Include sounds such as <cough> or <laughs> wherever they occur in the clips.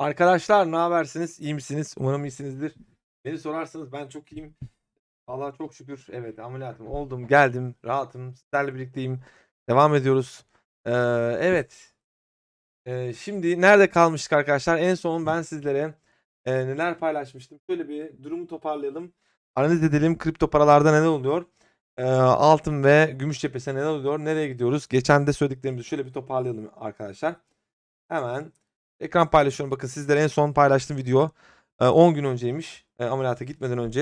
Arkadaşlar ne habersiniz? İyi misiniz? Umarım iyisinizdir. Beni sorarsanız ben çok iyiyim. Allah'a çok şükür. Evet ameliyatım oldum. Geldim. Rahatım. Sizlerle birlikteyim. Devam ediyoruz. Ee, evet. Ee, şimdi nerede kalmıştık arkadaşlar? En son ben sizlere e, neler paylaşmıştım. Şöyle bir durumu toparlayalım. Analiz edelim. Kripto paralarda neler oluyor? Ee, altın ve gümüş cephesine neler oluyor? Nereye gidiyoruz? Geçen de söylediklerimizi şöyle bir toparlayalım arkadaşlar. Hemen Ekran paylaşıyorum. Bakın sizlere en son paylaştığım video e, 10 gün önceymiş. E, ameliyata gitmeden önce.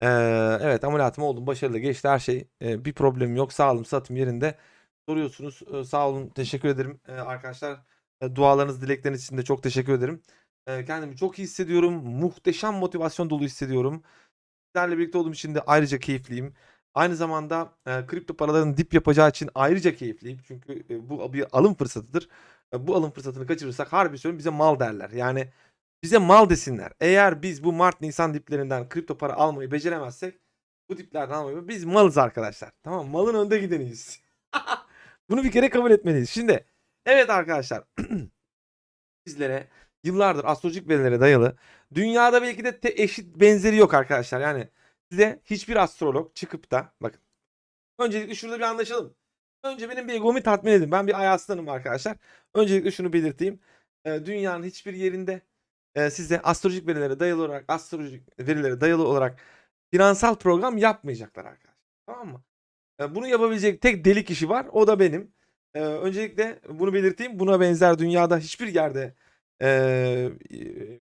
E, evet ameliyatım oldum. Başarılı geçti her şey. E, bir problemim yok. Sağlığım satım yerinde. Soruyorsunuz. E, sağ olun. Teşekkür ederim e, arkadaşlar. E, dualarınız, dilekleriniz için de çok teşekkür ederim. E, kendimi çok iyi hissediyorum. Muhteşem motivasyon dolu hissediyorum. Sizlerle birlikte olduğum için de ayrıca keyifliyim. Aynı zamanda e, kripto paraların dip yapacağı için ayrıca keyifliyim. Çünkü e, bu bir alım fırsatıdır. Bu alım fırsatını kaçırırsak harbi söylüyorum bize mal derler. Yani bize mal desinler. Eğer biz bu Mart Nisan diplerinden kripto para almayı beceremezsek bu diplerden almayı biz malız arkadaşlar. Tamam malın önde gideniyiz. <laughs> Bunu bir kere kabul etmeliyiz. Şimdi evet arkadaşlar <clears throat> sizlere yıllardır astrolojik verilere dayalı dünyada belki de te- eşit benzeri yok arkadaşlar. Yani size hiçbir astrolog çıkıp da bakın öncelikle şurada bir anlaşalım. Önce benim bir egomu tatmin edin. Ben bir ay aslanım arkadaşlar. Öncelikle şunu belirteyim. Ee, dünyanın hiçbir yerinde e, size astrolojik verilere dayalı olarak astrolojik verilere dayalı olarak finansal program yapmayacaklar arkadaşlar. Tamam mı? Ee, bunu yapabilecek tek deli kişi var. O da benim. Ee, öncelikle bunu belirteyim. Buna benzer dünyada hiçbir yerde e, e,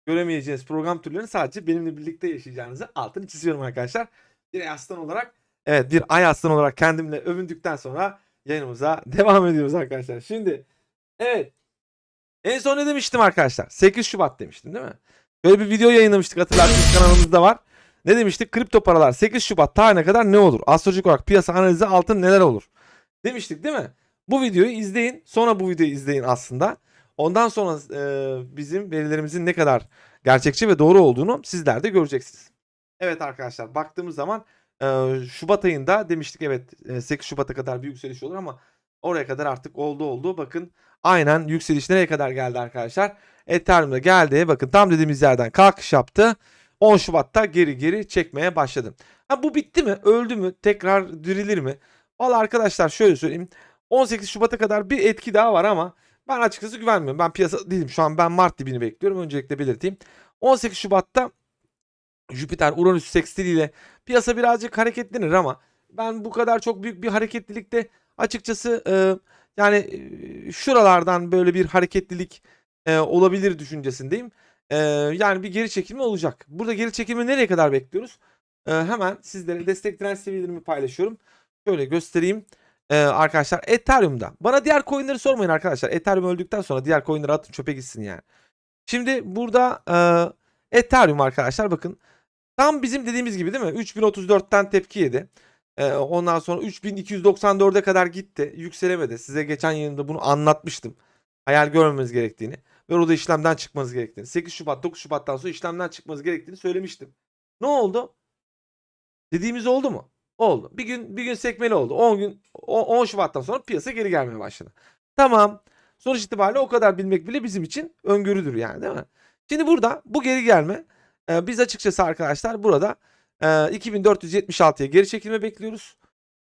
göremeyeceğiniz program türlerini sadece benimle birlikte yaşayacağınızı altını çiziyorum arkadaşlar. Bir ay aslan olarak evet bir ay aslan olarak kendimle övündükten sonra yayınımıza <laughs> devam ediyoruz arkadaşlar. Şimdi evet en son ne demiştim arkadaşlar? 8 Şubat demiştim değil mi? Böyle bir video yayınlamıştık hatırlarsınız kanalımızda var. Ne demiştik? Kripto paralar 8 Şubat tarihine kadar ne olur? Astrolojik olarak piyasa analizi altın neler olur? Demiştik değil mi? Bu videoyu izleyin. Sonra bu videoyu izleyin aslında. Ondan sonra e, bizim verilerimizin ne kadar gerçekçi ve doğru olduğunu sizler de göreceksiniz. Evet arkadaşlar baktığımız zaman e, Şubat ayında demiştik evet e, 8 Şubat'a kadar bir yükseliş olur ama oraya kadar artık oldu oldu. Bakın aynen yükseliş nereye kadar geldi arkadaşlar? Ethereum'da geldi. Bakın tam dediğimiz yerden kalkış yaptı. 10 Şubat'ta geri geri çekmeye başladı. Ha bu bitti mi? Öldü mü? Tekrar dirilir mi? Valla arkadaşlar şöyle söyleyeyim. 18 Şubat'a kadar bir etki daha var ama ben açıkçası güvenmiyorum. Ben piyasa değilim. Şu an ben Mart dibini bekliyorum. Öncelikle belirteyim. 18 Şubat'ta Jüpiter Uranüs sekstiliyle piyasa birazcık hareketlenir ama ben bu kadar çok büyük bir hareketlilikte açıkçası e, yani e, şuralardan böyle bir hareketlilik e, olabilir düşüncesindeyim. E, yani bir geri çekilme olacak. Burada geri çekilme nereye kadar bekliyoruz? E, hemen sizlere destek direnç seviyelerimi paylaşıyorum. Şöyle göstereyim. E, arkadaşlar Ethereum'da. Bana diğer coinleri sormayın arkadaşlar. Ethereum öldükten sonra diğer coinleri atın çöpe gitsin yani. Şimdi burada e, Ethereum arkadaşlar bakın Tam bizim dediğimiz gibi değil mi? 3034'ten tepki yedi. Ee, ondan sonra 3294'e kadar gitti. Yükselemedi. Size geçen yayında bunu anlatmıştım. Hayal görmemeniz gerektiğini. Ve orada işlemden çıkmanız gerektiğini. 8 Şubat 9 Şubat'tan sonra işlemden çıkmanız gerektiğini söylemiştim. Ne oldu? Dediğimiz oldu mu? Oldu. Bir gün bir gün sekmeli oldu. 10 gün 10 Şubat'tan sonra piyasa geri gelmeye başladı. Tamam. Sonuç itibariyle o kadar bilmek bile bizim için öngörüdür yani değil mi? Şimdi burada bu geri gelme ee, biz açıkçası arkadaşlar burada e, 2476'ya geri çekilme bekliyoruz.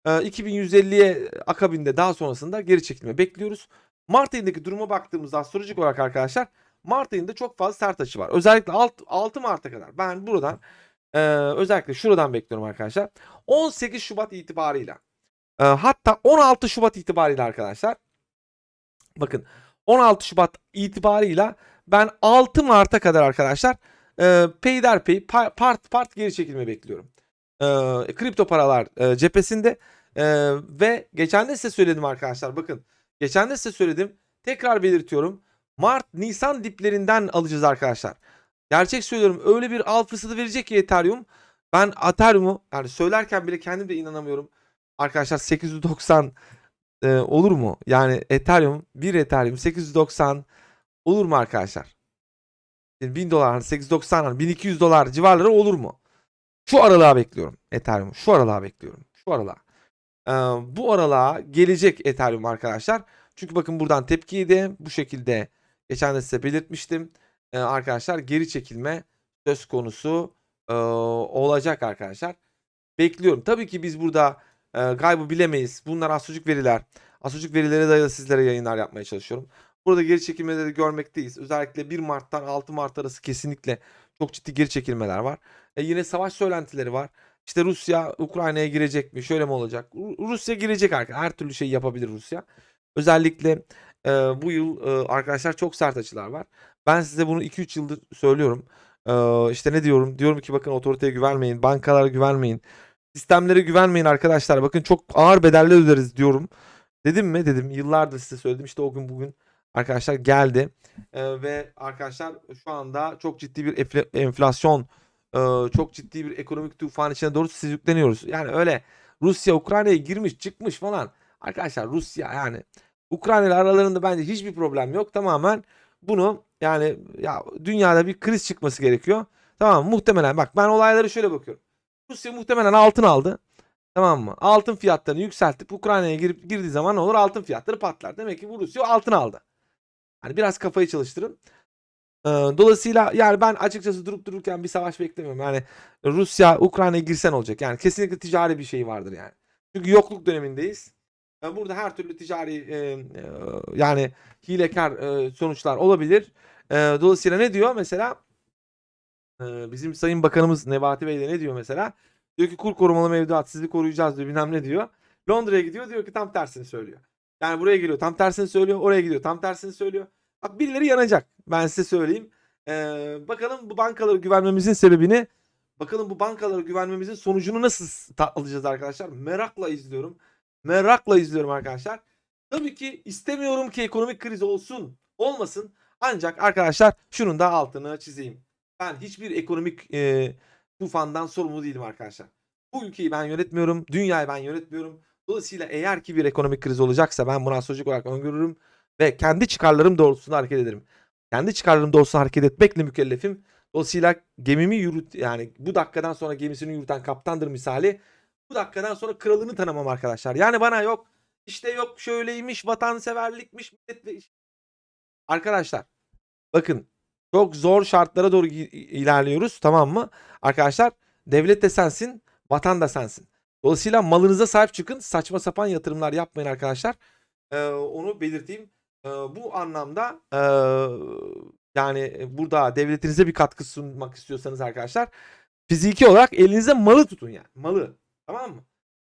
E, 2150'ye akabinde daha sonrasında geri çekilme bekliyoruz. Mart ayındaki duruma baktığımızda astrolojik olarak arkadaşlar Mart ayında çok fazla sert açı var. Özellikle 6, 6 Mart'a kadar. Ben buradan e, özellikle şuradan bekliyorum arkadaşlar. 18 Şubat itibarıyla e, hatta 16 Şubat itibarıyla arkadaşlar bakın 16 Şubat itibarıyla ben 6 Mart'a kadar arkadaşlar e, peyderpey part part geri çekilme bekliyorum. E, kripto paralar e, cephesinde e, ve geçen de size söyledim arkadaşlar bakın. Geçen de size söyledim. Tekrar belirtiyorum. Mart Nisan diplerinden alacağız arkadaşlar. Gerçek söylüyorum öyle bir al fırsatı verecek ki Ethereum. Ben Ethereum'u yani söylerken bile kendim de inanamıyorum. Arkadaşlar 890 e, olur mu? Yani Ethereum bir Ethereum 890 olur mu arkadaşlar? 1000 dolar, hani 890, 1200 dolar civarları olur mu? Şu aralığa bekliyorum Ethereum. Şu aralığa bekliyorum. Şu aralığa. Ee, bu aralığa gelecek Ethereum arkadaşlar. Çünkü bakın buradan tepkiyi de bu şekilde geçen de size belirtmiştim. e, arkadaşlar geri çekilme söz konusu e, olacak arkadaşlar. Bekliyorum. Tabii ki biz burada e, kaybı bilemeyiz. Bunlar astrolojik veriler. Astrolojik verilere dayalı sizlere yayınlar yapmaya çalışıyorum. Burada geri çekilmeleri görmekteyiz. Özellikle 1 Mart'tan 6 Mart arası kesinlikle çok ciddi geri çekilmeler var. E, yine savaş söylentileri var. İşte Rusya Ukrayna'ya girecek mi? Şöyle mi olacak? Ru- Rusya girecek arkadaşlar. Her türlü şey yapabilir Rusya. Özellikle e, bu yıl e, arkadaşlar çok sert açılar var. Ben size bunu 2-3 yıldır söylüyorum. E, işte ne diyorum? Diyorum ki bakın otoriteye güvenmeyin, bankalara güvenmeyin, sistemlere güvenmeyin arkadaşlar. Bakın çok ağır bedeller öderiz diyorum. Dedim mi? Dedim. Yıllardır size söyledim. İşte o gün bugün arkadaşlar geldi. E, ve arkadaşlar şu anda çok ciddi bir enflasyon, e, çok ciddi bir ekonomik tufan içine doğru sürükleniyoruz. Yani öyle Rusya Ukrayna'ya girmiş çıkmış falan. Arkadaşlar Rusya yani Ukrayna ile aralarında bence hiçbir problem yok. Tamamen bunu yani ya dünyada bir kriz çıkması gerekiyor. Tamam? Muhtemelen bak ben olayları şöyle bakıyorum. Rusya muhtemelen altın aldı. Tamam mı? Altın fiyatlarını yükseltip Ukrayna'ya girip girdiği zaman ne olur? Altın fiyatları patlar. Demek ki bu Rusya altın aldı. Hani biraz kafayı çalıştırın. Dolayısıyla yani ben açıkçası durup dururken bir savaş beklemiyorum. Yani Rusya Ukrayna'ya girsen olacak. Yani kesinlikle ticari bir şey vardır yani. Çünkü yokluk dönemindeyiz. Burada her türlü ticari yani hilekar sonuçlar olabilir. Dolayısıyla ne diyor mesela? Bizim Sayın Bakanımız Nebati Bey de ne diyor mesela? Diyor ki kur korumalı mevduat sizi koruyacağız diyor bilmem ne diyor. Londra'ya gidiyor diyor ki tam tersini söylüyor. Yani buraya geliyor tam tersini söylüyor. Oraya gidiyor tam tersini söylüyor. Bak birileri yanacak. Ben size söyleyeyim. Ee, bakalım bu bankalara güvenmemizin sebebini bakalım bu bankalara güvenmemizin sonucunu nasıl alacağız arkadaşlar? Merakla izliyorum. Merakla izliyorum arkadaşlar. Tabii ki istemiyorum ki ekonomik kriz olsun. Olmasın. Ancak arkadaşlar şunun da altını çizeyim. Ben hiçbir ekonomik e, tufandan sorumlu değilim arkadaşlar. Bu ülkeyi ben yönetmiyorum. Dünyayı ben yönetmiyorum. Dolayısıyla eğer ki bir ekonomik kriz olacaksa ben bunu astrolojik olarak öngörürüm ve kendi çıkarlarım doğrultusunda hareket ederim. Kendi çıkarlarım doğrultusunda hareket etmekle mükellefim. Dolayısıyla gemimi yürüt yani bu dakikadan sonra gemisini yürüten kaptandır misali. Bu dakikadan sonra kralını tanımam arkadaşlar. Yani bana yok işte yok şöyleymiş vatanseverlikmiş millet Arkadaşlar bakın çok zor şartlara doğru ilerliyoruz tamam mı? Arkadaşlar devlet de sensin, vatan da sensin. Dolayısıyla malınıza sahip çıkın. Saçma sapan yatırımlar yapmayın arkadaşlar. Ee, onu belirteyim. Ee, bu anlamda ee, yani burada devletinize bir katkı sunmak istiyorsanız arkadaşlar fiziki olarak elinize malı tutun yani. Malı. Tamam mı?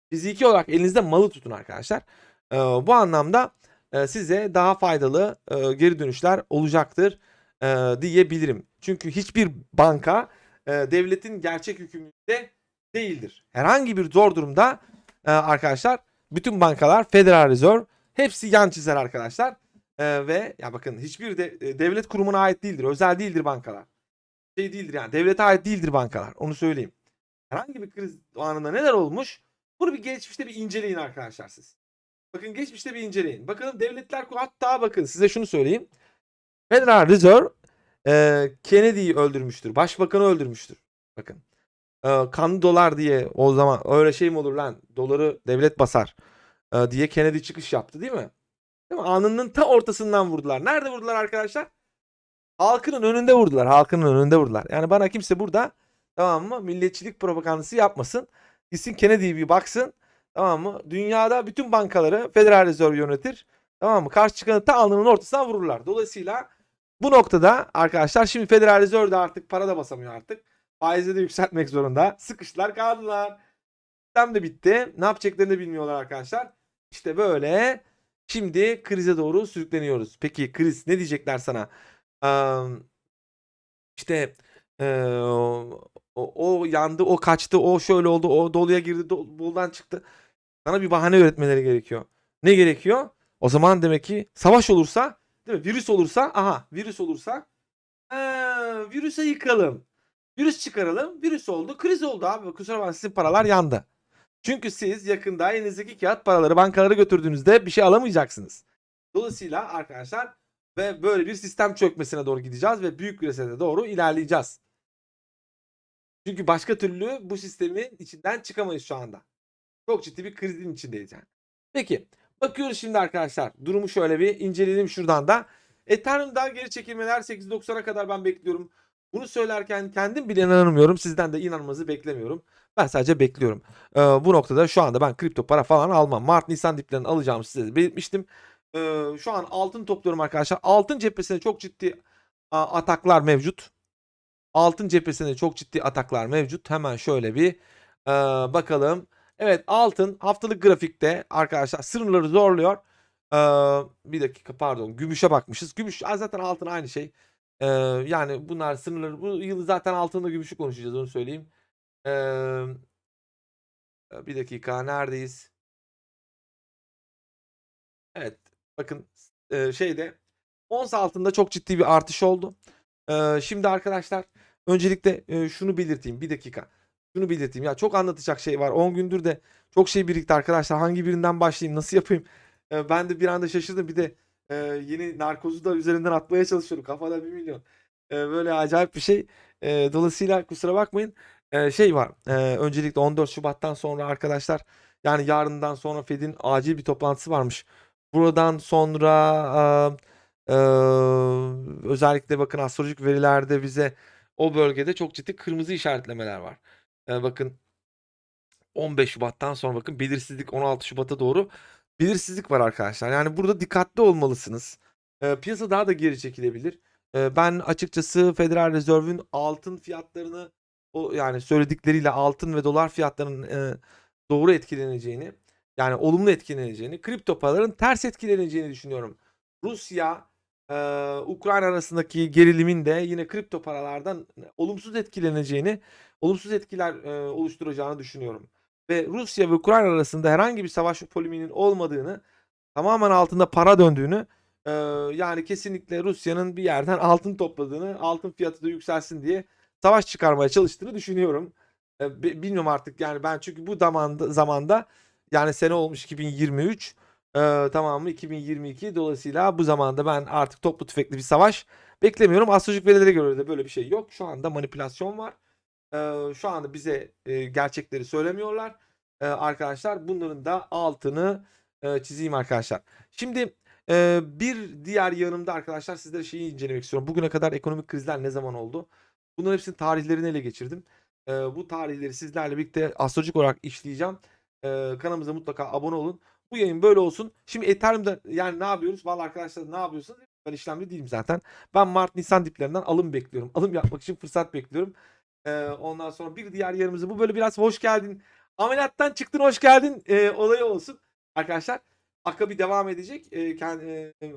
Fiziki olarak elinizde malı tutun arkadaşlar. Ee, bu anlamda e, size daha faydalı e, geri dönüşler olacaktır e, diyebilirim. Çünkü hiçbir banka e, devletin gerçek hükümlülüğünde değildir. Herhangi bir zor durumda e, arkadaşlar bütün bankalar Federal Reserve hepsi yan çizer arkadaşlar. E, ve ya bakın hiçbir de e, devlet kurumuna ait değildir. Özel değildir bankalar. Şey değildir yani devlete ait değildir bankalar. Onu söyleyeyim. Herhangi bir kriz anında neler olmuş? Bunu bir geçmişte bir inceleyin arkadaşlar siz. Bakın geçmişte bir inceleyin. Bakalım devletler hatta bakın size şunu söyleyeyim. Federal Reserve e, Kennedy'yi öldürmüştür. Başbakanı öldürmüştür. Bakın. E, kanlı dolar diye o zaman öyle şey mi olur lan? Doları devlet basar e, diye Kennedy çıkış yaptı değil mi? Değil mi? Anının ta ortasından vurdular. Nerede vurdular arkadaşlar? Halkının önünde vurdular. Halkının önünde vurdular. Yani bana kimse burada tamam mı? Milliyetçilik propagandası yapmasın. Gitsin Kennedy'yi bir baksın. Tamam mı? Dünyada bütün bankaları Federal Reserve yönetir. Tamam mı? Karşı çıkanı ta alnının ortasından vururlar. Dolayısıyla bu noktada arkadaşlar şimdi Federal Reserve de artık para da basamıyor artık. Faizi de yükseltmek zorunda. Sıkıştılar kaldılar. Sistem de bitti. Ne yapacaklarını bilmiyorlar arkadaşlar. İşte böyle şimdi krize doğru sürükleniyoruz. Peki kriz ne diyecekler sana? Eee, işte eee, o, o yandı, o kaçtı, o şöyle oldu, o doluya girdi, do- boldan çıktı. Sana bir bahane üretmeleri gerekiyor. Ne gerekiyor? O zaman demek ki savaş olursa, değil mi? Virüs olursa, aha virüs olursa ha, virüse yıkalım. Virüs çıkaralım. Virüs oldu. Kriz oldu abi. Kusura bakmayın sizin paralar yandı. Çünkü siz yakında elinizdeki kağıt paraları bankalara götürdüğünüzde bir şey alamayacaksınız. Dolayısıyla arkadaşlar ve böyle bir sistem çökmesine doğru gideceğiz ve büyük bir resete doğru ilerleyeceğiz. Çünkü başka türlü bu sistemin içinden çıkamayız şu anda. Çok ciddi bir krizin içindeyiz yani. Peki bakıyoruz şimdi arkadaşlar. Durumu şöyle bir inceleyelim şuradan da. Ethereum'dan geri çekilmeler 8.90'a kadar ben bekliyorum. Bunu söylerken kendim bile inanamıyorum. Sizden de inanmanızı beklemiyorum. Ben sadece bekliyorum. Ee, bu noktada şu anda ben kripto para falan almam. Mart Nisan diplerini alacağımı size de belirtmiştim. Ee, şu an altın topluyorum arkadaşlar. Altın cephesinde çok ciddi a, ataklar mevcut. Altın cephesinde çok ciddi ataklar mevcut. Hemen şöyle bir e, bakalım. Evet altın haftalık grafikte arkadaşlar sınırları zorluyor. Ee, bir dakika pardon gümüşe bakmışız. Gümüş zaten altın aynı şey. Ee, yani bunlar sınırları bu yıl zaten altında gümüşü konuşacağız onu söyleyeyim. Ee, bir dakika neredeyiz? Evet bakın e, şeyde ons altında çok ciddi bir artış oldu. Ee, şimdi arkadaşlar öncelikle e, şunu belirteyim bir dakika. Şunu belirteyim ya çok anlatacak şey var. 10 gündür de çok şey birikti arkadaşlar. Hangi birinden başlayayım nasıl yapayım? Ee, ben de bir anda şaşırdım. Bir de e, yeni narkozu da üzerinden atmaya çalışıyorum. Kafada bir milyon. Ee, böyle acayip bir şey. Ee, dolayısıyla kusura bakmayın. Ee, şey var. e, öncelikle 14 Şubat'tan sonra arkadaşlar yani yarından sonra Fed'in acil bir toplantısı varmış. Buradan sonra e, e, özellikle bakın astrolojik verilerde bize o bölgede çok ciddi kırmızı işaretlemeler var. E, bakın 15 Şubat'tan sonra bakın belirsizlik 16 Şubat'a doğru belirsizlik var arkadaşlar. Yani burada dikkatli olmalısınız. E, piyasa daha da geri çekilebilir. E, ben açıkçası Federal Reserve'ün altın fiyatlarını o yani söyledikleriyle altın ve dolar fiyatlarının e, doğru etkileneceğini yani olumlu etkileneceğini, kripto paraların ters etkileneceğini düşünüyorum. Rusya e, Ukrayna arasındaki gerilimin de yine kripto paralardan olumsuz etkileneceğini, olumsuz etkiler e, oluşturacağını düşünüyorum. Ve Rusya ve Ukrayna arasında herhangi bir savaş poliminin olmadığını, tamamen altında para döndüğünü, e, yani kesinlikle Rusya'nın bir yerden altın topladığını, altın fiyatı da yükselsin diye savaş çıkarmaya çalıştığını düşünüyorum. E, bi- bilmiyorum artık yani ben çünkü bu zamanda, zamanda yani sene olmuş 2023 e, tamam mı 2022 dolayısıyla bu zamanda ben artık toplu tüfekli bir savaş beklemiyorum. Astrolojik verilere göre de böyle bir şey yok. Şu anda manipülasyon var. Şu anda bize gerçekleri söylemiyorlar. Arkadaşlar bunların da altını çizeyim arkadaşlar. Şimdi bir diğer yanımda arkadaşlar sizlere şeyi incelemek istiyorum. Bugüne kadar ekonomik krizler ne zaman oldu? Bunların hepsinin tarihlerini ele geçirdim. Bu tarihleri sizlerle birlikte astrolojik olarak işleyeceğim. Kanalımıza mutlaka abone olun. Bu yayın böyle olsun. Şimdi Ethereum'da yani ne yapıyoruz? Vallahi arkadaşlar ne yapıyorsunuz? Ben işlemci değilim zaten. Ben Mart Nisan diplerinden alım bekliyorum. Alım yapmak için fırsat bekliyorum. Ee, ondan sonra bir diğer yarımızı bu böyle biraz hoş geldin. Ameliyattan çıktın hoş geldin e, olayı olsun. Arkadaşlar Akabi devam edecek. E, kendi, e,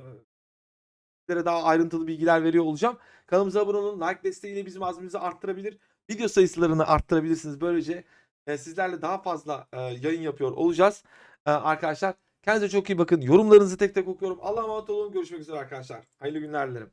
daha ayrıntılı bilgiler veriyor olacağım. Kanalımıza abone olun. Like desteğiyle bizim azmimizi arttırabilir. Video sayılarını arttırabilirsiniz. Böylece e, sizlerle daha fazla e, yayın yapıyor olacağız. E, arkadaşlar kendinize çok iyi bakın. Yorumlarınızı tek tek okuyorum. Allah'a emanet olun. Görüşmek üzere arkadaşlar. Hayırlı günler dilerim.